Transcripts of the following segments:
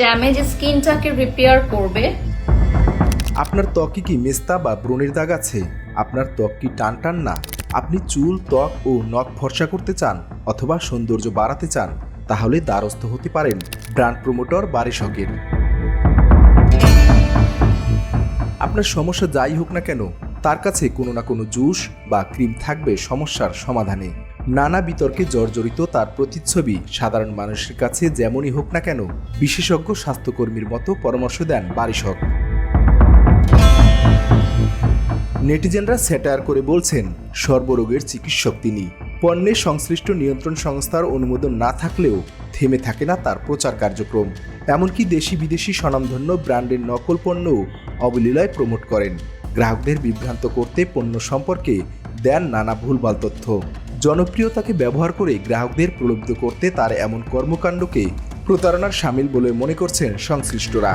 Damage স্কিনটাকে repair করবে। আপনার ত্বকে কি মেস্তা বা ব্রণের দাগ আছে? আপনার ত্বক কি টান টান না? আপনি চুল, ত্বক ও নখ ফর্সা করতে চান অথবা সৌন্দর্য বাড়াতে চান, তাহলে দ্বারস্থ হতে পারেন ব্র্যান্ড প্রমোটর বারিশকের। আপনার সমস্যা যাই হোক না কেন, তার কাছে কোনো না কোনো জুস বা ক্রিম থাকবে সমস্যার সমাধানে। নানা বিতর্কে জর্জরিত তার প্রতিচ্ছবি। সাধারণ মানুষের কাছে যেমনই হোক না কেন, বিশেষজ্ঞ স্বাস্থ্যকর্মীর মতো পরামর্শ দেন বারিশক। নেটিজেনরা স্যাটায়ার করে বলছেন, সর্বরোগের চিকিৎসক তিনি। পণ্যের সংশ্লিষ্ট নিয়ন্ত্রণ সংস্থার অনুমোদন না থাকলেও থেমে থাকে না তার প্রচার কার্যক্রম। এমনকি দেশি বিদেশি স্বনামধন্য ব্র্যান্ডের নকল পণ্যও অবলীলায় প্রমোট করেন। গ্রাহকদের বিভ্রান্ত করতে পণ্য সম্পর্কে দেন নানা ভুলভাল তথ্য। জনপ্রিয়তাকে ব্যবহার করে গ্রাহকদের প্রলুব্ধ করতে তার এমন কর্মকাণ্ডকে প্রতারণার সামিল বলে মনে করছেন সংশ্লিষ্টরা।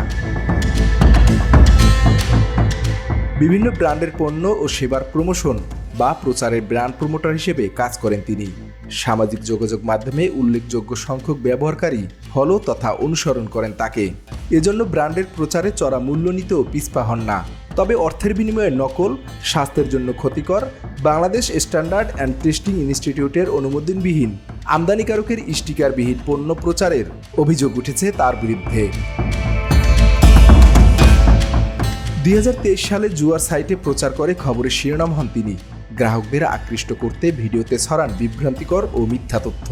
বিভিন্ন ব্র্যান্ডের পণ্য ও সেবার প্রমোশন বা প্রচারের ব্র্যান্ড প্রমোটার হিসেবে কাজ করেন তিনি। সামাজিক যোগাযোগ মাধ্যমে উল্লেখযোগ্য সংখ্যক ব্যবহারকারী ফলো তথা অনুসরণ করেন তাকে। এজন্য ব্র্যান্ডের প্রচারে চড়া মূল্য নিতেও পিছপা হন না। তবে অর্থের বিনিময়ে নকল, স্বাস্থ্যের জন্য ক্ষতিকর, বাংলাদেশ স্ট্যান্ডার্ড অ্যান্ড টেস্টিং ইনস্টিটিউটের অনুমোদনবিহীন, আমদানিকারকের স্টিকারবিহীন পণ্য প্রচারের অভিযোগ উঠেছে তার বিরুদ্ধে। দুই হাজার তেইশ সালে জুয়ার সাইটে প্রচার করে খবরের শিরোনাম হন তিনি। গ্রাহকদের আকৃষ্ট করতে ভিডিওতে ছড়ান বিভ্রান্তিকর ও মিথ্যা তথ্য।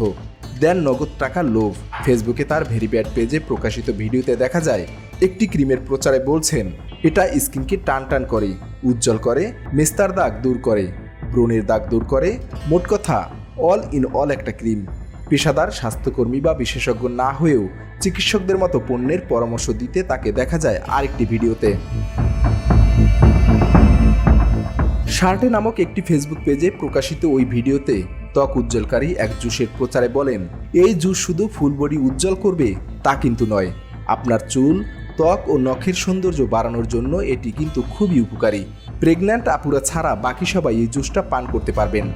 দেন নগদ টাকা লোভ। ফেসবুকে তার ভেরিফাইড পেজে প্রকাশিত ভিডিওতে দেখা যায়, একটি ক্রিমের প্রচারে বলছেন, এটা স্কিনকে টান টান করে, উজ্জ্বল করে, মেস্তার দাগ দূর করে, ব্রণের দাগ দূর করে, মোট কথা, অল ইন অল একটা ক্রিম। পেশাদার, স্বাস্থ্যকর্মী বা বিশেষজ্ঞ না হয়েও চিকিৎসকদের মতো পণ্যের পরামর্শ দিতে তাকে দেখা যায় আরেকটি ভিডিওতে। শার্টে নামক একটি ফেসবুক পেজে প্রকাশিত ওই ভিডিওতে ত্বক উজ্জ্বলকারী এক জুসের প্রচারে বলেন, এই জুস শুধু ফুল বডি উজ্জ্বল করবে, তা কিন্তু নয়। আপনার চুল, ত্বক ও নখের সৌন্দর্য বাড়ানোর জন্য এটি কিন্তু খুবই উপকারী। প্রেগন্যান্ট আপুরা ছাড়া বাকি সবাই এই জুসটা পান করতে পারবেন।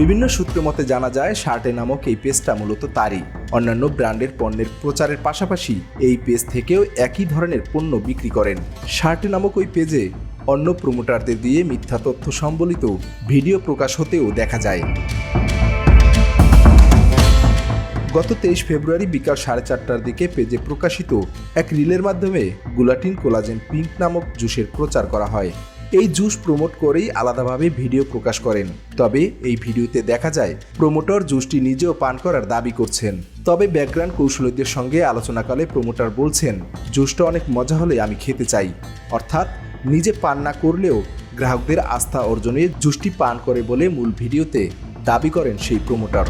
বিভিন্ন সূত্র মতে জানা যায়, শার্টে নামক এই পেজটা মূলত তারই। অন্যান্য ব্র্যান্ডের পণ্যের প্রচারের পাশাপাশি এই পেজ থেকেও একই ধরনের পণ্য বিক্রি করেন। শার্টে নামক ওই পেজে অন্য প্রমোটারদের দিয়ে মিথ্যা তথ্য সম্বলিত ভিডিও প্রকাশ হতেও দেখা যায়। গত তেইশ ফেব্রুয়ারি বিকাল সাড়ে চারটার দিকে পেজে প্রকাশিত এক রিলের মাধ্যমে গুলাটিন কোলাজেন পিঙ্ক নামক জুসের প্রচার করা হয়। এই জুস প্রমোট করেই আলাদাভাবে ভিডিও প্রকাশ করেন। তবে এই ভিডিওতে দেখা যায়, প্রমোটর জুসটি নিজেও পান করার দাবি করছেন। তবে ব্যাকগ্রাউন্ড কৌশলীদের সঙ্গে আলোচনাকালে প্রমোটার বলছেন, জুসটা অনেক মজা হলে আমি খেতে চাই। অর্থাৎ নিজে পান না করলেও গ্রাহকদের আস্থা অর্জনে জুসটি পান করে বলে মূল ভিডিওতে দাবি করেন সেই প্রমোটার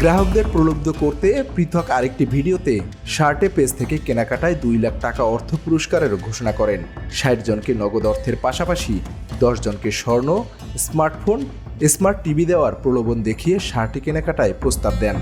গ্রাহকদের প্রলুব্ধ করতে পৃথক আরেকটি ভিডিওতে শার্টে পেজ থেকে কেনাকাটায় দুই লাখ টাকা অর্থ পুরস্কারেরও ঘোষণা করেন। ষাট জনকে নগদ অর্থের পাশাপাশি দশ জনকে স্বর্ণ, স্মার্টফোন, স্মার্ট টিভি দেওয়ার প্রলোভন দেখিয়ে শার্টে কেনাকাটায় প্রস্তাব দেন।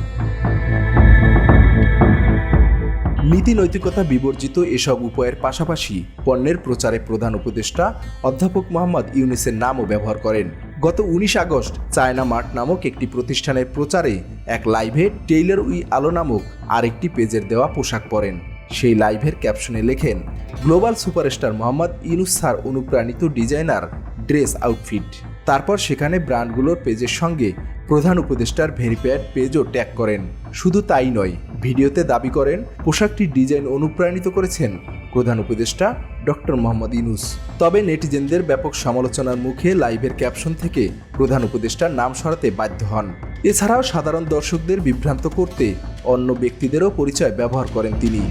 নীতি নৈতিকতা বিবর্জিত এসব উপায়ের পাশাপাশি পণ্যের প্রচারে প্রধান উপদেষ্টা অধ্যাপক মোহাম্মদ ইউনিসের নামও ব্যবহার করেন। গত উনিশ আগস্ট চায়না মার্ট নামক একটি প্রতিষ্ঠানের প্রচারে এক লাইভে টেইলর উই আলো নামক আরেকটি পেজের দেওয়া পোশাক পরেন। সেই লাইভের ক্যাপশনে লেখেন, global superstar Mohammad Yunus sir অনুপ্রাণিত ডিজাইনার ড্রেস আউটফিট। তারপর সেখানে ব্র্যান্ডগুলোর পেজের সঙ্গে প্রধান উপদেষ্টার ভেরিফাইড পেজও ট্যাগ করেন। শুধু তাই নয় ভিডিওতে দাবি করেন পোশাকটির ডিজাইন অনুপ্রাণিত করেছেন প্রধান উপদেষ্টা ডক্টর মোহাম্মদ ইনুস তবে নেটিজেনদের ব্যাপক সমালোচনার মুখে লাইভের ক্যাপশন থেকে প্রধান উপদেষ্টার নাম সরাতে বাধ্য হন। এছাড়াও সাধারণ দর্শকদের বিভ্রান্ত করতে অন্য ব্যক্তিদেরও পরিচয় ব্যবহার করেন তিনি।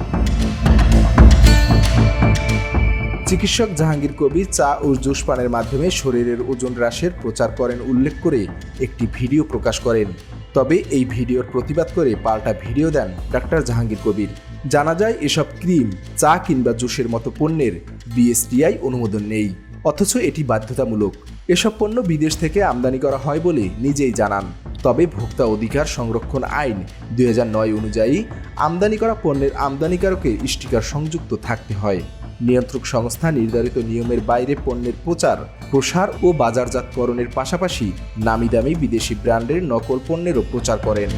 চিকিৎসক জাহাঙ্গীর কবির চা ও জুস পানের মাধ্যমে শরীরের ওজন হ্রাসের প্রচার করেন উল্লেখ করে একটি ভিডিও প্রকাশ করেন। তবে এই ভিডিওর প্রতিবাদ করে পাল্টা ভিডিও দেন ডাক্তার জাহাঙ্গীর কবির। জানা যায় এসব ক্রিম, চা কিংবা জুসের মতো পণ্যের বিএসটিআই অনুমোদন নেই। অথচ এটি বাধ্যতামূলক। এসব পণ্য বিদেশ থেকে আমদানি করা হয় বলে নিজেই জানান। তবে ভোক্তা অধিকার সংরক্ষণ আইন দু হাজার নয় অনুযায়ী আমদানি করা পণ্যের আমদানিকারকের স্টিকার সংযুক্ত থাকতে হয়। নিয়ন্ত্রক সংস্থা নির্ধারিত নিয়মের বাইরে পণ্যের প্রচার, প্রসার ও বাজারজাতকরণের পাশাপাশি নামি দামি বিদেশি ব্র্যান্ডের নকল পণ্যেরও প্রচার করেন।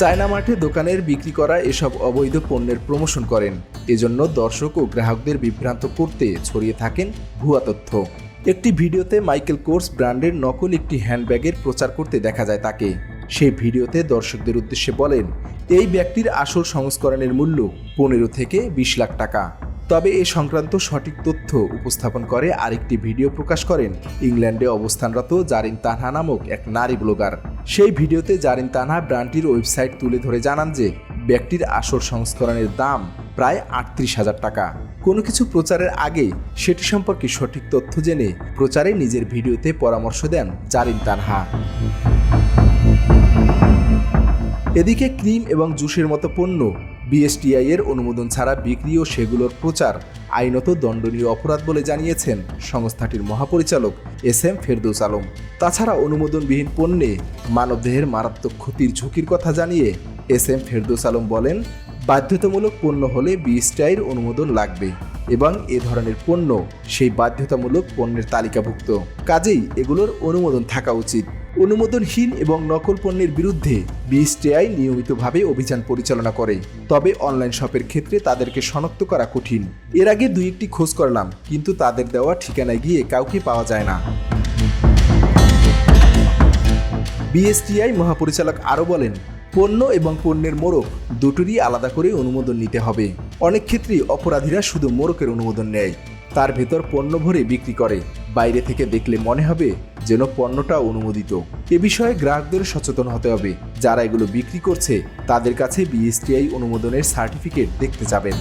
চায়না মাঠে দোকানের বিক্রি করা এসব অবৈধ পণ্যের প্রমোশন করেন। এজন্য দর্শক ও গ্রাহকদের বিভ্রান্ত করতে ছড়িয়ে থাকেন ভুয়া তথ্য। একটি ভিডিওতে মাইকেল কোর্স ব্র্যান্ডের নকল একটি হ্যান্ডব্যাগের প্রচার করতে দেখা যায় তাকে। সেই ভিডিওতে দর্শকদের উদ্দেশ্যে বলেন এই ব্যক্তির আসল সংস্করণের মূল্য পনেরো থেকে বিশ লাখ টাকা। তবে এ সংক্রান্ত সঠিক তথ্য উপস্থাপন করে আরেকটি ভিডিও প্রকাশ করেন ইংল্যান্ডে অবস্থানরত জারিন তানহা নামক এক নারী ব্লগার। সেই ভিডিওতে জারিন তানহা ব্র্যান্ডটির ওয়েবসাইট তুলে ধরে জানান যে, ব্যক্তির আসল সংস্করণের দাম প্রায় আটত্রিশ হাজার টাকা। কোনো কিছু প্রচারের আগে সেটি সম্পর্কে সঠিক তথ্য জেনে প্রচারে নিজের ভিডিওতে পরামর্শ দেন জারিন তানহা। এদিকে ক্রিম এবং জুসের মতো পণ্য, বিএসটিআই এর অনুমোদন ছাড়া বিক্রি ও সেগুলোর প্রচার আইনত দণ্ডনীয় অপরাধ বলে জানিয়েছেন সংস্থাটির মহাপরিচালক এস এম ফেরদৌস আলম। তাছাড়া অনুমোদনবিহীন পণ্যে মানবদেহের মারাত্মক ক্ষতির ঝুঁকির কথা জানিয়ে এস এম ফেরদৌস আলম বলেন, বাধ্যতামূলক পণ্য হলে বিএসটিআইয়ের অনুমোদন লাগবে এবং এ ধরনের পণ্য সেই বাধ্যতামূলক পণ্যের তালিকাভুক্ত। কাজেই এগুলোর অনুমোদন থাকা উচিত। অনুমোদনহীন এবং নকল পণ্যের বিরুদ্ধে বিএসটিআই নিয়মিতভাবে অভিযান পরিচালনা করে। তবে অনলাইন শপের ক্ষেত্রে তাদেরকে শনাক্ত করা কঠিন। এর আগে দুই একটি খোঁজ করলাম, কিন্তু তাদের দেওয়া ঠিকানায় গিয়ে কাউকে পাওয়া যায় না। বিএসটিআই মহাপরিচালক আরও বলেন, পণ্য এবং পণ্যের মোড়ক দুটোরই আলাদা করে অনুমোদন নিতে হবে। অনেক ক্ষেত্রেই অপরাধীরা শুধু মোড়কের অনুমোদন নেয়, তার ভেতর পণ্য ভরে বিক্রি করে। বাইরে থেকে দেখলে মনে হবে যেন পণ্যটা অনুমোদিত। এ বিষয়ে গ্রাহকদের সচেতন হতে হবে। যারা এগুলো বিক্রি করছে, তাদের কাছে বিএসটিআই অনুমোদনের সার্টিফিকেট দেখতে যাবেন।